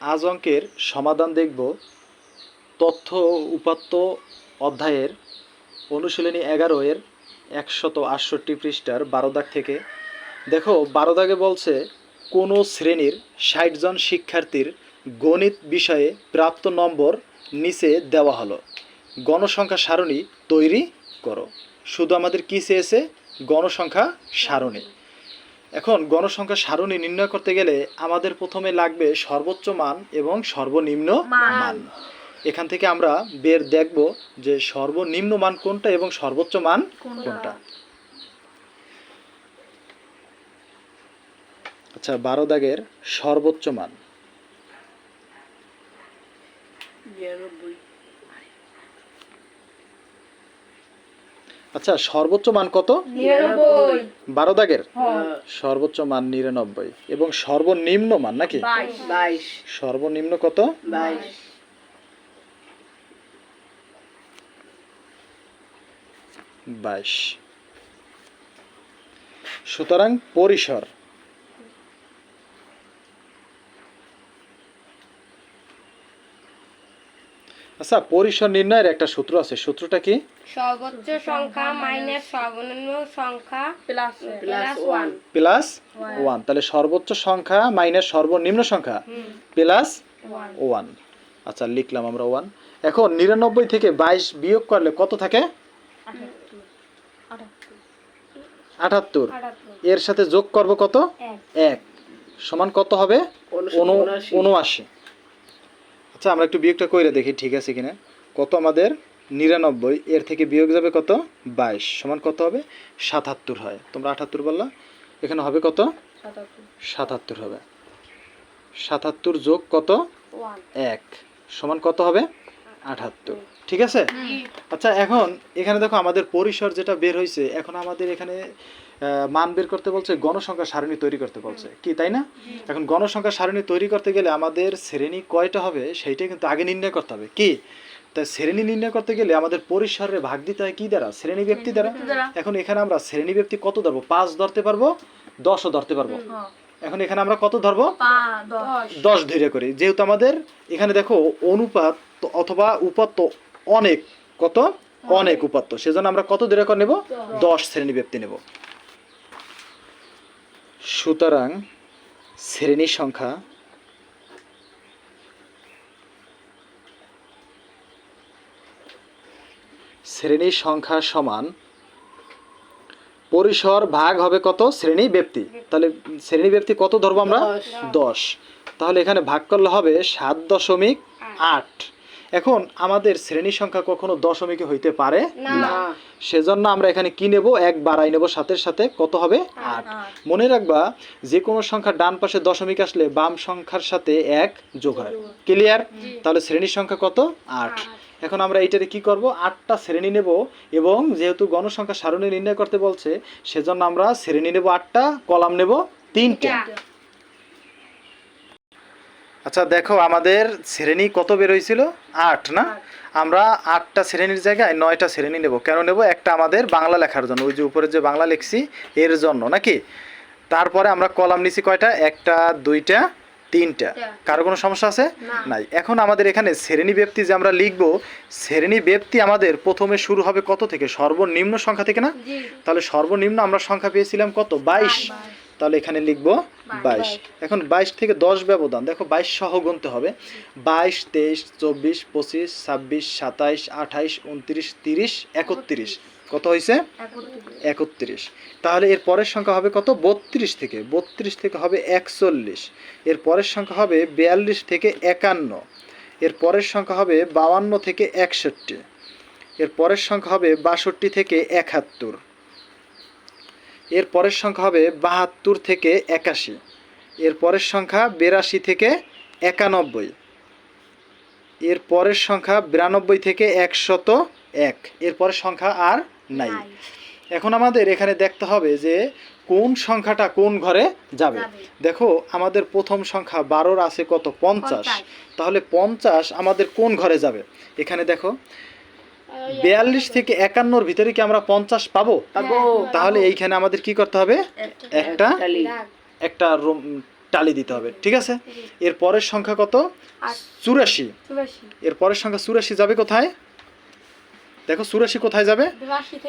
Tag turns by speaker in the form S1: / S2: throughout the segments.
S1: আজ অঙ্কের সমাধান দেখব। তথ্য উপাত্ত অধ্যায়ের অনুশীলনী এগারো এর একশত আটষট্টি পৃষ্ঠার বারো দাগ থেকে। দেখো, বারো দাগে বলছে, কোনো শ্রেণির ষাট জন শিক্ষার্থীর গণিত বিষয়ে প্রাপ্ত নম্বর নিচে দেওয়া হলো। গণসংখ্যা সারণী তৈরি করো। শুধু আমাদের কী চেয়েছে? গণসংখ্যা সারণী। এখন গণসংখ্যা সারণী নির্ণয় করতে গেলে আমাদের প্রথমে লাগবে সর্বোচ্চ মান এবং সর্বনিম্ন
S2: মান।
S1: এখান থেকে আমরা বের দেখব যে সর্বনিম্ন মান কোনটা এবং সর্বোচ্চ মান কোনটা? আচ্ছা বারো দাগের সর্বোচ্চ মান
S2: নিরানব্বই
S1: আচ্ছা সর্বোচ্চ মান কত? বারো দাগের?
S2: হ্যাঁ।
S1: সর্বোচ্চ মান নিরানব্বই। এবং সর্বনিম্ন মান নাকি? সর্বনিম্ন কত?
S2: বাইশ।
S1: সুতরাং পরিসর। আচ্ছা পরিসর নির্ণয়ের একটা সূত্র আছে। সূত্রটা কি?
S3: সর্বোচ্চ সংখ্যা মাইনাস সর্বনিম্ন সংখ্যা
S2: plus
S3: plus
S2: plus
S3: one.
S2: One.
S1: Plus one. তাহলে সর্বোচ্চ সংখ্যা মাইনাস সর্বনিম্ন সংখ্যা প্লাস
S3: ওয়ান।
S1: ওয়ান। আচ্ছা লিখলাম আমরা ওয়ান। এখন নিরানব্বই থেকে বাইশ বিয়োগ করলে কত থাকে? আটাত্তর।
S3: আটাত্তর।
S1: এর সাথে যোগ করব কত?
S3: এক।
S1: এক। সমান কত হবে? অনু
S2: উনআশি।
S1: উনআশি। আচ্ছা আমরা একটু বিয়োগটা করে দেখি ঠিক আছে কিনা? কত আমাদের? নিরানব্বই। এর থেকে বিয়োগ যাবে কত? বাইশ। সমান কত হবে? সাতাত্তর হয়। তোমরা আটাত্তর বললা। এখানে হবে কত?
S3: সাতাত্তর
S1: হবে। সাতাত্তর যোগ কত? এক। সমান কত হবে? আটাত্তর। ঠিক আছে? আচ্ছা এখন এখানে দেখো আমাদের পরিসর যেটা বের হয়েছে এখন আমাদের এখানে মান বের করতে বলছে গণসংখ্যা সারণী তৈরি করতে বলছে। কি তাই না? এখন গণসংখ্যা সারণী তৈরি করতে গেলে আমাদের শ্রেণি কয়টা হবে সেইটা কিন্তু আগে নির্ণয় করতে হবে। কি? তাই শ্রেণি নির্ণয় করতে গেলে আমাদের পরিসরের ভাগ দিতে হয় কি দ্বারা? শ্রেণি ব্যক্তি দ্বারা। এখন এখানে আমরা শ্রেণি ব্যক্তি কত ধরবো? পাঁচ ধরতে পারব দশও ধরতে পারব। এখন এখানে আমরা কত ধরবো?
S3: দশ।
S1: ধৈর্য করি। যেহেতু আমাদের এখানে দেখো অনুপাত অথবা উপাত্ত অনেক কত? অনেক। উপাত্ত। সেজন্য আমরা কত করে নেব? দশ শ্রেণি ব্যক্তি নেব। সুতরাং শ্রেণি সংখ্যা শ্রেণি সংখ্যা সমান পরিসর ভাগ হবে কত? শ্রেণি ব্যক্তি। তাহলে শ্রেণি ব্যক্তি কত ধরবো আমরা?
S2: দশ।
S1: তাহলে এখানে ভাগ করলে হবে সাত দশমিক আট। এখন আমাদের শ্রেণি সংখ্যা কখনো দশমিকে হইতে পারে
S3: না।
S1: সেজন্য আমরা এখানে কি নেব? এক বাড়াই নেব সাথের সাথে কত হবে? আট। মনে রাখবা যে কোনো সংখ্যার ডান পাশে দশমিক আসলে বাম সংখ্যার সাথে এক যোগ হয়। ক্লিয়ার তাহলে শ্রেণির সংখ্যা কত? আট। এখন আমরা এইটাতে কি করব? আটটা শ্রেণি নেব এবং যেহেতু গণসংখ্যা সারণী নির্ণয় করতে বলছে সেজন্য আমরা শ্রেণি নেব আটটা কলাম নেব তিনটা। আচ্ছা দেখো আমাদের শ্রেণি কত বের হয়েছিল? আট না? আমরা আটটা শ্রেণির জায়গায় নয়টা শ্রেণি নেব। কেন নেব? একটা আমাদের বাংলা লেখার জন্য। ওই যে উপরে যে বাংলা লিখছি এর জন্য নাকি? তারপরে আমরা কলাম নিছি কয়টা? একটা দুইটা তিনটা। কারও কোনো সমস্যা আছে? নাই। এখন আমাদের এখানে শ্রেণি ব্যক্তি যে আমরা লিখব শ্রেণি ব্যক্তি আমাদের প্রথমে শুরু হবে কত থেকে? সর্বনিম্ন সংখ্যা থেকে না? তাহলে সর্বনিম্ন আমরা সংখ্যা পেয়েছিলাম কত? বাইশ। তাহলে এখানে লিখব বাইশ। এখন বাইশ থেকে দশ ব্যবধান। দেখো বাইশ সহ গুনতে হবে। বাইশ তেইশ চব্বিশ পঁচিশ ছাব্বিশ সাতাইশ আঠাইশ উনত্রিশ তিরিশ একত্রিশ। কত হয়েছে? একত্রিশ। তাহলে এর পরের সংখ্যা হবে কত? বত্রিশ থেকে। বত্রিশ থেকে হবে একচল্লিশ। এর পরের সংখ্যা হবে বিয়াল্লিশ থেকে একান্ন। এর পরের সংখ্যা হবে বাউান্ন থেকে একষট্টি। এর পরের সংখ্যা হবে বাষট্টি থেকে একাত্তর। এর পরের সংখ্যা হবে বাহাত্তর থেকে একাশি। এর পরের সংখ্যা বিরাশি থেকে একানব্বই। এর পরের সংখ্যা বিরানব্বই থেকে একশত এক। এর পরের সংখ্যা আর নাই। এখন আমাদের এখানে দেখতে হবে যে কোন সংখ্যাটা কোন ঘরে যাবে। দেখো আমাদের প্রথম সংখ্যা বারোর আছে কত? পঞ্চাশ। তাহলে পঞ্চাশ আমাদের কোন ঘরে যাবে? এখানে দেখো বিয়াল্লিশ থেকে একান্নর ভিতরে কি আমরা পঞ্চাশ পাবো? তাহলে এইখানে আমাদের কি করতে হবে? একটা একটা রোম- টালি দিতে হবে ঠিক আছে? এর পরের সংখ্যা কত? চুরাশি। এর পরের সংখ্যা চুরাশি যাবে কোথায়? দেখো চুরাশি কোথায় যাবে?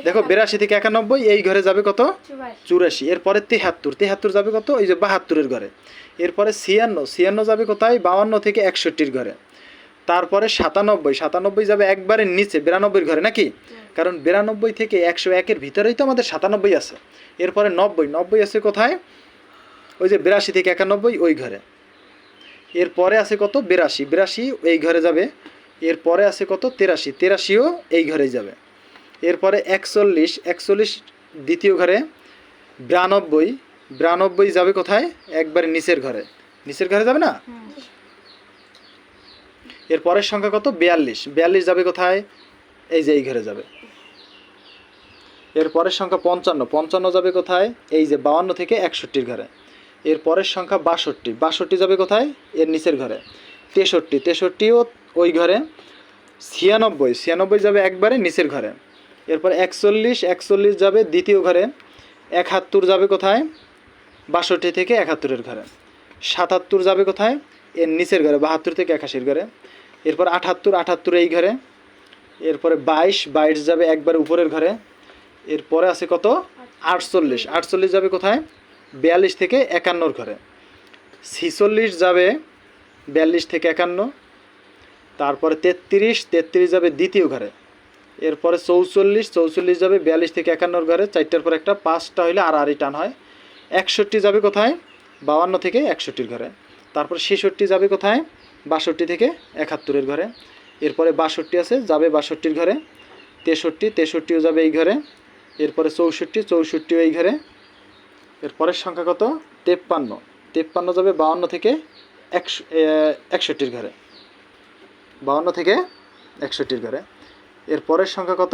S1: দেখো বিরাশি থেকে একানব্বই এই ঘরে যাবে কত?
S3: চুরাশি।
S1: চুরাশি। এরপরে তেহাত্তর। তেহাত্তর যাবে কত? এই যে বাহাত্তরের ঘরে। এরপরে ছিয়ান্ন। ছিয়ান্ন যাবে কোথায়? বাউান্ন থেকে একষট্টির ঘরে। তারপরে সাতানব্বই সাতানব্বই যাবে একবারে নিচে বিরানব্বইয়ের ঘরে নাকি? কারণ বিরানব্বই থেকে একশো একের ভিতরেই তো আমাদের সাতানব্বই আছে। এরপরে নব্বই নব্বই আছে কোথায়? ওই যে বিরাশি থেকে একানব্বই ওই ঘরে। এরপরে আছে কত? বিরাশি বিরাশি এই ঘরে যাবে। এরপরে আছে কত? তেরাশি তেরাশিও এই ঘরেই যাবে। এরপরে একচল্লিশ একচল্লিশ দ্বিতীয় ঘরে বিরানব্বই বিরানব্বই যাবে কোথায়? একবারে নিচের ঘরে। নিচের ঘরে যাবে না? এর পরের সংখ্যা কত? বিয়াল্লিশ। বিয়াল্লিশ যাবে কোথায়? এই যে এই ঘরে যাবে। এর পরের সংখ্যা পঞ্চান্ন। পঞ্চান্ন যাবে কোথায়? এই যে বাউান্ন থেকে একষট্টির ঘরে। এর পরের সংখ্যা বাষট্টি। বাষট্টি যাবে কোথায়? এর নিচের ঘরে। তেষট্টি। তেষট্টিও ওই ঘরে। ছিয়ানব্বই। ছিয়ানব্বই যাবে একবারে নিচের ঘরে। এরপর একচল্লিশ। একচল্লিশ যাবে দ্বিতীয় ঘরে। একাত্তর যাবে কোথায়? বাষট্টি থেকে একাত্তরের ঘরে। সাতাত্তর যাবে কোথায়? এর নিচের ঘরে। বাহাত্তর থেকে একাশির ঘরে। এরপর আটাত্তর আটাত্তর এই ঘরে। এরপরে বাইশ বাইশ যাবে একবার উপরের ঘরে। এরপরে আছে কত? আটচল্লিশ। আটচল্লিশ যাবে কোথায়? বিয়াল্লিশ থেকে একান্নর ঘরে। ছিচল্লিশ যাবে বিয়াল্লিশ থেকে একান্ন। তারপরে তেত্রিশ তেত্রিশ যাবে দ্বিতীয় ঘরে। এরপরে চৌচল্লিশ চৌচল্লিশ যাবে বিয়াল্লিশ থেকে একান্নর ঘরে। চারটার পর একটা পাঁচটা হইলে আর আড়াই টান হয়। একষট্টি যাবে কোথায়? বাউান্ন থেকে একষট্টির ঘরে। তারপর ছেষট্টি যাবে কোথায়? বাষট্টি থেকে একাত্তরের ঘরে। এরপরে বাষট্টি আছে, যাবে বাষট্টির ঘরে। তেষট্টি, তেষট্টিও যাবে এই ঘরে। এরপরে চৌষট্টি, চৌষট্টিও এই ঘরে। এরপরের সংখ্যা কত? তেপ্পান্ন। তেপ্পান্ন যাবে বাউান্ন থেকে একশো একষট্টির ঘরে। বাউান্ন থেকে একষট্টির ঘরে। এরপরের সংখ্যা কত?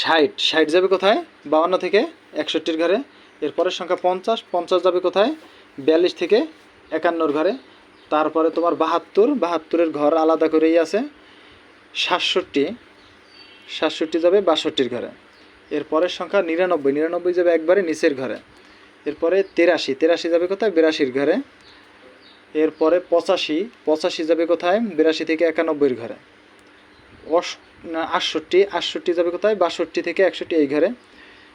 S1: ষাট। ষাট যাবে কোথায়? বাউান্ন থেকে একষট্টির ঘরে। এরপরের সংখ্যা পঞ্চাশ। পঞ্চাশ যাবে কোথায়? বিয়াল্লিশ থেকে একান্নর ঘরে। তারপরে তোমার বাহাত্তর, বাহাত্তরের ঘর আলাদা করেই আছে। সাতষট্টি সাতষট্টি যাবে বাষট্টির ঘরে। এরপরের সংখ্যা নিরানব্বই নিরানব্বই যাবে একবারে নিচের ঘরে। এরপরে তেরাশি তেরাশি যাবে কোথায়? বিরাশির ঘরে। এরপরে পঁচাশি পঁচাশি যাবে কোথায়? বিরাশি থেকে একানব্বইয়ের ঘরে। অস আটষট্টি আটষট্টি যাবে কোথায়? বাষট্টি থেকে একষট্টি এই ঘরে।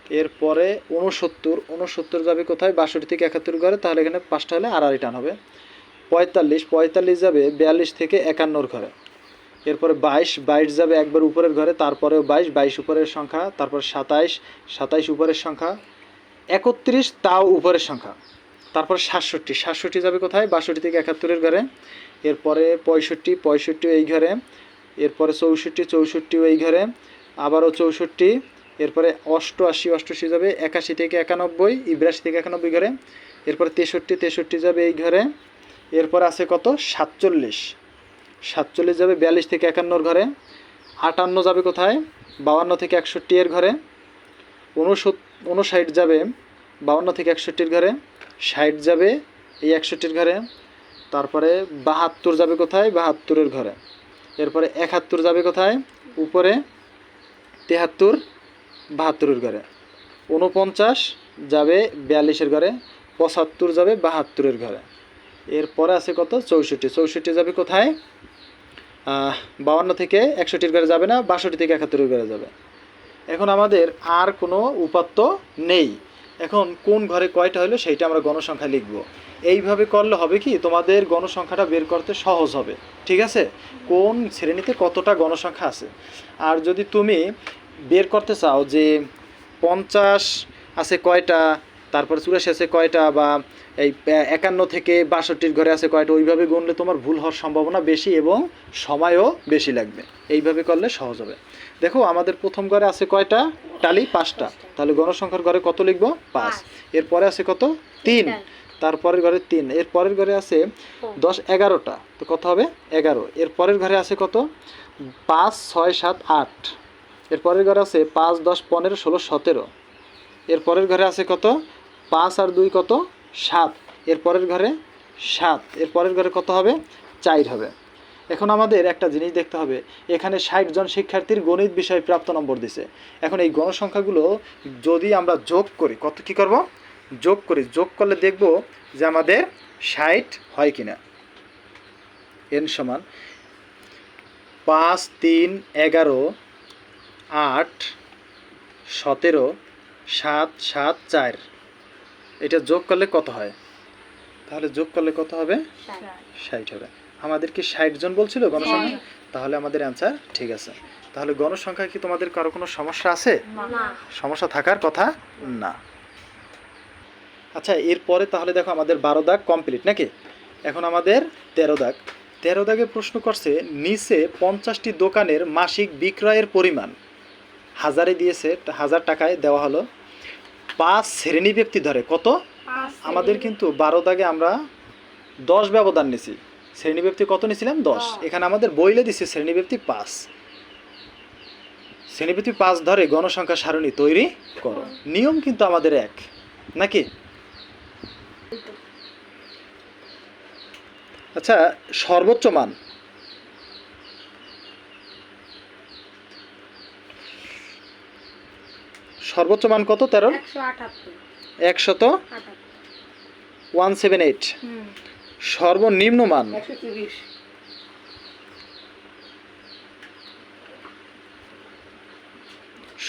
S1: এরপরে উনসত্তর উনসত্তর যাবে কোথায়? বাষট্টি থেকে একাত্তর ঘরে, তাহলে এখানে পাঁচটা হলে আড়াই টান হবে। পঁয়তাল্লিশ পঁয়তাল্লিশ যাবে বিয়াল্লিশ থেকে একান্নর ঘরে। এরপরে বাইশ বাইশ যাবে একবার উপরের ঘরে, তারপরেও বাইশ বাইশ উপরের সংখ্যা, তারপর সাতাইশ সাতাইশ উপরের সংখ্যা, একত্রিশ তাও উপরের সংখ্যা। তারপর সাতষট্টি সাতষট্টি যাবে কোথায়? বাষট্টি থেকে একাত্তরের ঘরে। এরপরে পঁয়ষট্টি পঁয়ষট্টি এই ঘরে। এরপরে চৌষট্টি চৌষট্টি এই ঘরে। আবারও চৌষট্টি এরপরে অষ্টআশি অষ্টআশি যাবে, একাশি থেকে একানব্বই বিরাশি থেকে একানব্বই ঘরে। এরপরে তেষট্টি তেষট্টি যাবে এই ঘরে। এরপর আছে কত? সাতচল্লিশ। সাতচল্লিশ যাবে, বিয়াল্লিশ থেকে একান্নর ঘরে। আটান্ন যাবে কোথায়? বাউান্ন থেকে একষট্টি এর ঘরে। উনসত্তর উনষাট যাবে, বাউান্ন থেকে একষট্টির ঘরে। ষাট যাবে এই একষট্টির ঘরে। তারপরে বাহাত্তর যাবে কোথায়? বাহাত্তরের ঘরে। এরপরে একাত্তর যাবে কোথায়? উপরে। তেহাত্তর বাহাত্তরের ঘরে উনপঞ্চাশ যাবে বিয়াল্লিশের ঘরে পঁচাত্তর যাবে বাহাত্তরের ঘরে এরপরে আছে কত? চৌষট্টি। চৌষট্টি যাবে কোথায়? বাউান্ন থেকে একষট্টির ঘরে যাবে না, বাষট্টি থেকে একাত্তরের ঘরে যাবে। এখন আমাদের আর কোনো উপাত্ত নেই। এখন কোন ঘরে কয়টা হলো সেইটা আমরা গণসংখ্যা লিখব। এইভাবে করলে হবে কি? তোমাদের গণসংখ্যাটা বের করতে সহজ হবে। ঠিক আছে? কোন শ্রেণীতে কতটা গণসংখ্যা আছে? আর যদি তুমি বের করতে চাও যে পঞ্চাশ আছে কয়টা তারপর চুরাশি আছে কয়টা বা এই একান্ন থেকে বাষট্টির ঘরে আছে কয়টা ওইভাবে গুনলে তোমার ভুল হওয়ার সম্ভাবনা বেশি এবং সময়ও বেশি লাগবে। এইভাবে করলে সহজ হবে। দেখো আমাদের প্রথম ঘরে আছে কয়টা? টালি পাঁচটা। তাহলে গণসংখ্যার ঘরে কত লিখব? পাঁচ। এরপরে আছে কত? তিন। তারপরের ঘরে তিন। এর পরের ঘরে আছে দশ এগারোটা। তো কত হবে? এগারো। এর পরের ঘরে আছে কত? পাঁচ ছয় সাত আট। এর পরের ঘরে আছে পাঁচ, দশ, পনেরো, ষোলো, সতেরো। এর পরের ঘরে আছে কত? পাঁচ আর দুই কত? সাত। এর পরের ঘরে সাত। এর পরের ঘরে কত হবে? চার হবে। এখন আমাদের একটা জিনিস দেখতে হবে। এখানে ষাট জন শিক্ষার্থীর গণিত বিষয়ে প্রাপ্ত নম্বর দিছে। এখন এই গণসংখ্যাগুলো যদি আমরা যোগ করি, কত কি করব? যোগ করি। যোগ করলে দেখব যে আমাদের ষাট হয় কিনা। এন সমান পাঁচ, তিন, এগারো আট সতেরো সাত সাত চার। এটা যোগ করলে কত হয়? তাহলে যোগ করলে কত হবে? ষাট হবে। আমাদের কি ষাট জন বলছিল গণসংখ্যা? তাহলে আমাদের অ্যান্সার ঠিক আছে। তাহলে গণসংখ্যা কি তোমাদের কারও কোনো সমস্যা আছে? সমস্যা থাকার কথা না। আচ্ছা এরপরে তাহলে দেখো আমাদের বারো দাগ কমপ্লিট নাকি? এখন আমাদের তেরো দাগ। তেরো দাগে প্রশ্ন করছে নিচে পঞ্চাশটি দোকানের মাসিক বিক্রয়ের পরিমাণ। হাজারে দিয়েছে হাজার টাকায় দেওয়া হলো। পাঁচ শ্রেণি ব্যক্তি ধরে কত? আমাদের কিন্তু বারো দাগে আমরা দশ ব্যবধান নিছি। শ্রেণীব্যক্তি কত নিয়েছিলাম দশ। এখানে আমাদের বইলে দিছে শ্রেণীব্যক্তি পাঁচ। শ্রেণীব্যক্তি পাঁচ ধরে গণসংখ্যা সারণী তৈরি করো। নিয়ম কিন্তু আমাদের এক নাকি? আচ্ছা সর্বোচ্চ মান। সর্বোচ্চ মান কত? তেরো? একশত? One seven eight. সর্বনিম্ন মান?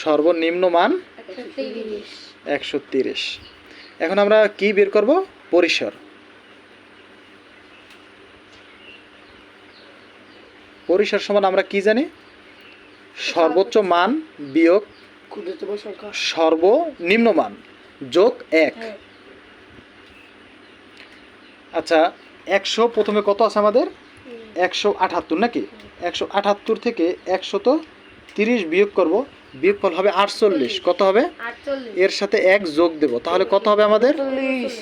S1: সর্বনিম্ন মান?
S3: একশো তিরিশ।
S1: এখন আমরা কি বের করব? পরিসর। পরিসর সমান আমরা কি জানি? সর্বোচ্চ মান বিয়োগ সর্বনিম্ন মান যোগ এক।
S3: হ্যাঁ।
S1: আচ্ছা একশো প্রথমে কত আছে আমাদের? একশো আটাত্তর নাকি? একশো আটাত্তর থেকে একশত তিরিশ বিয়োগ করব। বিয়োগ করলে হবে আটচল্লিশ। কত হবে? এর সাথে এক যোগ দেব। তাহলে কত হবে আমাদের?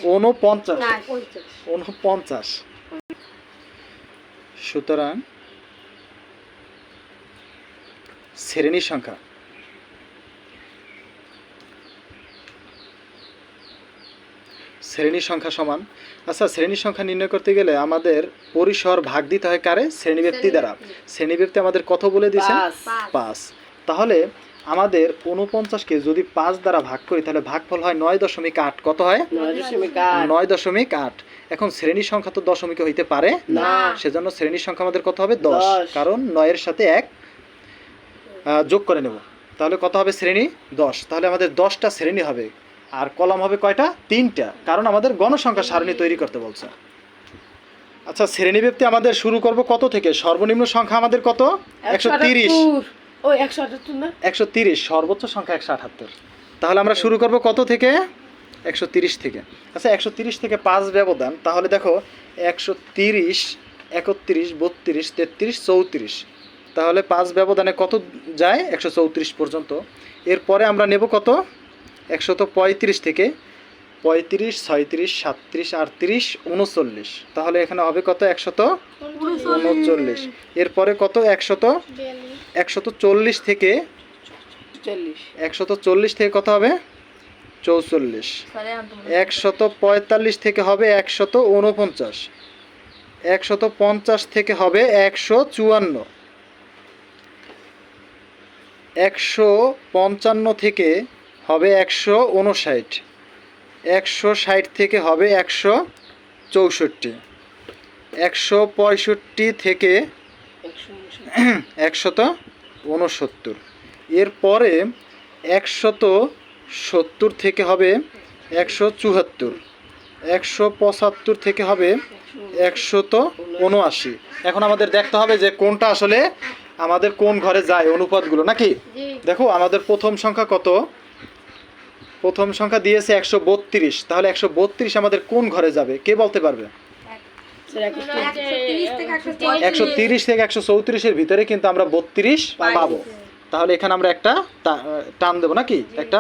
S1: উনপঞ্চাশ।
S3: না,
S1: উনপঞ্চাশ। সুতরাং শ্রেণির সংখ্যা। শ্রেণির সংখ্যা সমান। আচ্ছা শ্রেণির সংখ্যা নির্ণয় করতে গেলে আমাদের পরিসর ভাগ দিতে হয় কারে? শ্রেণি ব্যক্তি দ্বারা। শ্রেণি ব্যক্তি আমাদের কত বলে দিয়েছেন?
S2: পাঁচ।
S1: তাহলে আমাদের উনপঞ্চাশকে যদি পাঁচ দ্বারা ভাগ করি তাহলে ভাগফল হয় নয় দশমিক আট। কত হয়?
S2: নয় দশমিক আট।
S1: এখন শ্রেণি সংখ্যা তো দশমিকে হইতে পারে না। সেজন্য শ্রেণির সংখ্যা আমাদের কত হবে? দশ। কারণ নয়ের সাথে এক যোগ করে নেব। তাহলে কত হবে শ্রেণি? দশ। তাহলে আমাদের দশটা শ্রেণি হবে। আর কলম হবে কয়টা? তিনটা। কারণ আমাদের গণসংখ্যা সারণী তৈরি করতে বলছে। আচ্ছা শ্রেণি ব্যক্তি আমাদের শুরু করব কত থেকে? সর্বনিম্ন সংখ্যা আমাদের কত? একশো তিরিশ।
S2: একশো
S1: তিরিশ। সর্বোচ্চ সংখ্যা একশো আটাত্তর। তাহলে আমরা শুরু করব কত থেকে? একশো তিরিশ থেকে। আচ্ছা একশো তিরিশ থেকে পাঁচ ব্যবধান। তাহলে দেখো একশো তিরিশ একত্রিশ বত্রিশ তেত্রিশ চৌত্রিশ। তাহলে পাঁচ ব্যবধানে কত যায়? একশো চৌত্রিশ পর্যন্ত। এরপরে আমরা নেব কত? একশত পঁয়ত্রিশ থেকে পঁয়ত্রিশ ছয়ত্রিশ সাতত্রিশ আটত্রিশ উনচল্লিশ। তাহলে এখানে হবে কত? একশত উনচল্লিশ। এরপরে কত? একশত একশত চল্লিশ থেকে
S2: চল্লিশ।
S1: একশত চল্লিশ থেকে কত হবে? চৌচল্লিশ। একশত পঁয়তাল্লিশ থেকে হবে একশত উনপঞ্চাশ একশত পঞ্চাশ থেকে হবে একশো চুয়ান্ন। একশো পঞ্চান্ন থেকে হবে একশো উনষাট। একশো ষাট থেকে হবে একশো চৌষট্টি। একশো পঁয়ষট্টি থেকে একশত উনসত্তর। এরপরে একশত সত্তর থেকে হবে একশো চুহাত্তর একশো পঁচাত্তর থেকে হবে একশত উনআশি। এখন আমাদের দেখতে হবে যে কোনটা আসলে আমাদের কোন ঘরে যায় অনুপাতগুলো নাকি? দেখো আমাদের প্রথম সংখ্যা কত? প্রথম সংখ্যা দিয়েছে একশো বত্রিশ। তাহলে একশো বত্রিশ আমাদের কোন ঘরে যাবে? কে বলতে পারবে?
S2: একশো
S3: তিরিশ থেকে একশো
S1: একশো তিরিশ থেকে একশো চৌত্রিশের ভিতরে কিন্তু আমরা বত্রিশ পাবো। তাহলে এখানে আমরা একটা টান দেবো নাকি? একটা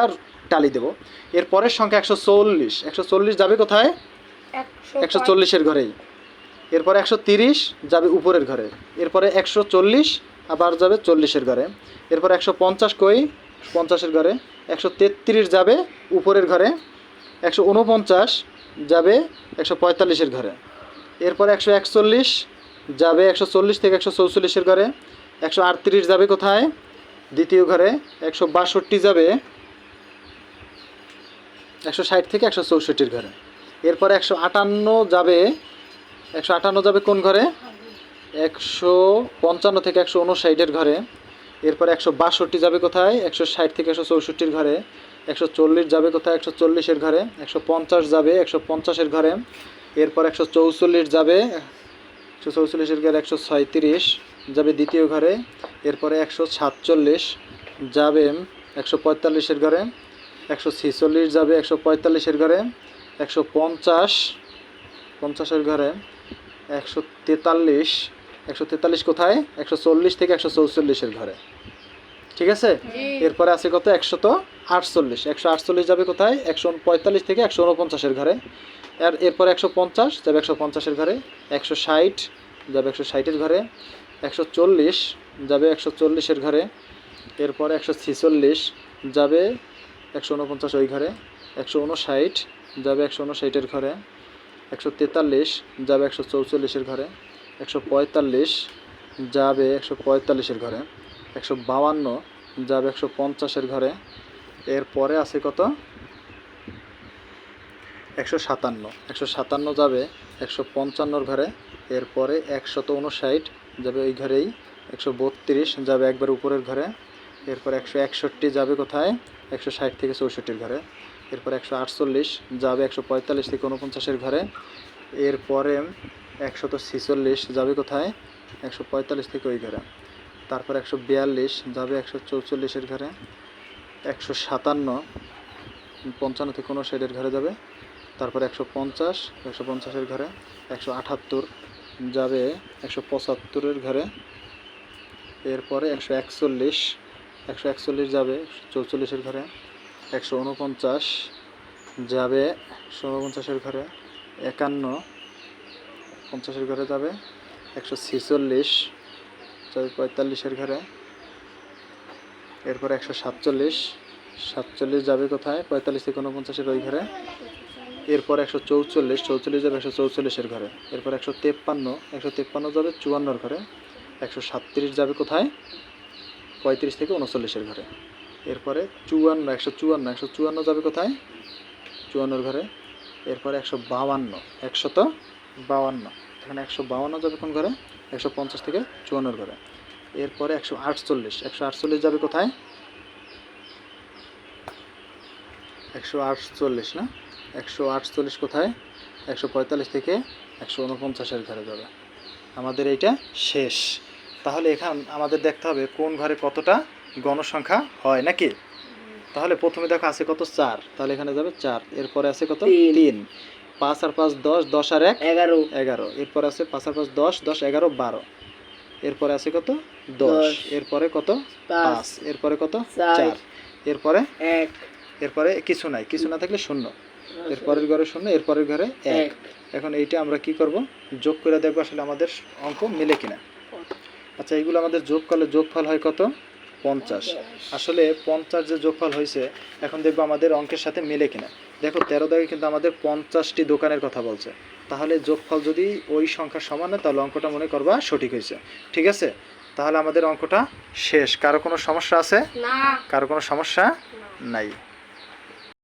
S1: টালি দেবো। এর পরের সংখ্যা একশো চল্লিশ। একশো চল্লিশ যাবে কোথায়? একশো চল্লিশের ঘরেই। এরপরে একশো তিরিশ যাবে উপরের ঘরে। এরপরে একশো চল্লিশ আবার যাবে চল্লিশের ঘরে। এরপর একশো পঞ্চাশ কই? পঞ্চাশের ঘরে, একশো তেত্রিশ যাবে উপরের ঘরে, একশো উনপঞ্চাশ যাবে একশো পঁয়তাল্লিশের ঘরে। এরপর একশো একচল্লিশ যাবে একশো চল্লিশ থেকে একশো চৌচল্লিশের ঘরে, একশো আটত্রিশ যাবে কোথায়? দ্বিতীয় ঘরে, একশো বাষট্টি যাবে একশো ষাট থেকে একশো চৌষট্টির ঘরে। এরপরে একশো আটান্ন যাবে, একশো আটান্ন যাবে কোন ঘরে? একশো পঞ্চান্ন থেকে একশো উনষাটের ঘরে। এরপরে একশো বাষট্টি যাবে কোথায়? একশো ষাট থেকে একশো চৌষট্টির ঘরে। একশো চল্লিশ যাবে কোথায়? একশো চল্লিশের ঘরে। একশো পঞ্চাশ যাবে একশো পঞ্চাশের ঘরে। এরপর একশো চৌচল্লিশ যাবে একশো চৌচল্লিশের ঘরে একশো ছয়ত্রিশ যাবে দ্বিতীয় ঘরে। এরপরে একশো সাতচল্লিশ যাবে একশো পঁয়তাল্লিশের ঘরে। একশো ছেচল্লিশ যাবে একশো পঁয়তাল্লিশের ঘরে। একশো পঞ্চাশ, পঞ্চাশের ঘরে। একশো তেতাল্লিশ একশো তেতাল্লিশ কোথায়? একশো চল্লিশ থেকে একশো চৌচল্লিশের ঘরে। ঠিক আছে? এরপরে আছে কত? একশো তো আটচল্লিশ। একশো আটচল্লিশ যাবে কোথায়? একশো পঁয়তাল্লিশ থেকে একশো উনপঞ্চাশের ঘরে। আর এরপরে একশো পঞ্চাশ যাবে একশো পঞ্চাশের ঘরে। একশো ষাট যাবে একশো ষাটের ঘরে। একশো চল্লিশ যাবে একশো চল্লিশের ঘরে। এরপরে একশো ছেচল্লিশ যাবে একশো উনপঞ্চাশ ওই ঘরে। একশো উনষাট যাবে একশো উনষাটের ঘরে। একশো তেতাল্লিশ যাবে একশো চৌচল্লিশের ঘরে। একশো পঁয়তাল্লিশ যাবে একশো পঁয়তাল্লিশের ঘরে, একশো বাউান্ন যাবে একশো পঞ্চাশের ঘরে, এরপরে আছে কত? একশো সাতান্ন। একশো সাতান্ন যাবে একশো পঞ্চান্নর ঘরে, এরপরে একশত উনষাট যাবে ওই ঘরেই, একশো বত্রিশ যাবে একবার উপরের ঘরে, এরপর একশো একষট্টি যাবে কোথায়? একশো ষাট থেকে চৌষট্টির ঘরে, এরপর একশো আটচল্লিশ যাবে একশো পঁয়তাল্লিশ থেকে উনপঞ্চাশের ঘরে, এরপরে একশত ছেচল্লিশ যাবে কোথায়? একশো পঁয়তাল্লিশ থেকে ওই ঘরে। তারপর একশো বিয়াল্লিশ যাবে একশো চৌচল্লিশের ঘরে। একশো সাতান্ন, পঞ্চান্ন থেকে উনষাটের ঘরে যাবে। তারপর একশো পঞ্চাশ, একশো পঞ্চাশের ঘরে। একশো আটাত্তর যাবে একশো পঁচাত্তরের ঘরে। এরপরে একশো একচল্লিশ একশো একচল্লিশ যাবে চৌচল্লিশের ঘরে। একশো উনপঞ্চাশ যাবে একশো উনপঞ্চাশের ঘরে। একান্ন পঞ্চাশের ঘরে যাবে, একশো ছেচল্লিশ যাবে পঁয়তাল্লিশের ঘরে, এরপর একশো সাতচল্লিশ সাতচল্লিশ যাবে কোথায়? পঁয়তাল্লিশ থেকে উনপঞ্চাশের ওই ঘরে, এরপর একশো চৌচল্লিশ চৌচল্লিশ যাবে একশো চৌচল্লিশের ঘরে, এরপর একশো তেপ্পান্ন একশো তেপ্পান্ন যাবে চুয়ান্নর ঘরে, একশো সাতত্রিশ যাবে কোথায়? পঁয়ত্রিশ থেকে উনচল্লিশের ঘরে, এরপরে চুয়ান্ন, একশো চুয়ান্ন একশো চুয়ান্ন যাবে কোথায়? চুয়ান্নর ঘরে, এরপরে একশো বাউান্ন, একশত বাউান্ন। এখানে একশো বাউান্ন যাবে কোন ঘরে? একশো পঞ্চাশ থেকে চুয়ান্নর ঘরে। এরপরে একশো আটচল্লিশ। একশো আটচল্লিশ যাবে কোথায়? একশো আটচল্লিশ না? একশো আটচল্লিশ কোথায়? একশো পঁয়তাল্লিশ থেকে একশো উনপঞ্চাশের ঘরে যাবে। আমাদের এইটা শেষ। তাহলে এখান আমাদের দেখতে হবে কোন ঘরে কতটা গণসংখ্যা হয় নাকি? তাহলে প্রথমে দেখো আছে কত? চার। তাহলে এখানে যাবে চার। এরপরে আছে কত?
S2: তিন।
S1: পাঁচ আর পাঁচ দশ দশ আর এক?
S2: এগারো।
S1: এগারো। এরপর আছে পাঁচ আর পাঁচ দশ দশ এগারো বারো। এরপরে আছে কত? দশ। এরপরে কত?
S2: পাঁচ।
S1: এরপরে কত?
S2: চার।
S1: এরপরে?
S2: এক।
S1: এরপরে কিছু নাই। কিছু না থাকলে শূন্য। এরপরের ঘরে শূন্য এরপরের ঘরে এক।
S2: এক।
S1: এখন এইটা আমরা কি করব? যোগ করে দেখব আসলে আমাদের অঙ্ক মিলে কিনা। আচ্ছা এইগুলো আমাদের যোগ করলে যোগফল হয় কত? পঞ্চাশ। আসলে পঞ্চাশ যে যোগফল হয়েছে এখন দেখব আমাদের অঙ্কের সাথে মেলে কিনা। দেখো তেরো দাগে কিন্তু আমাদের পঞ্চাশটি দোকানের কথা বলছে। তাহলে যোগফল যদি ওই সংখ্যার সমান হয় তাহলে অঙ্কটা মনে করবা সঠিক হয়েছে। ঠিক আছে? তাহলে আমাদের অঙ্কটা শেষ। কারও কোনো সমস্যা আছে?
S3: না।
S1: কারও কোনো সমস্যা নাই।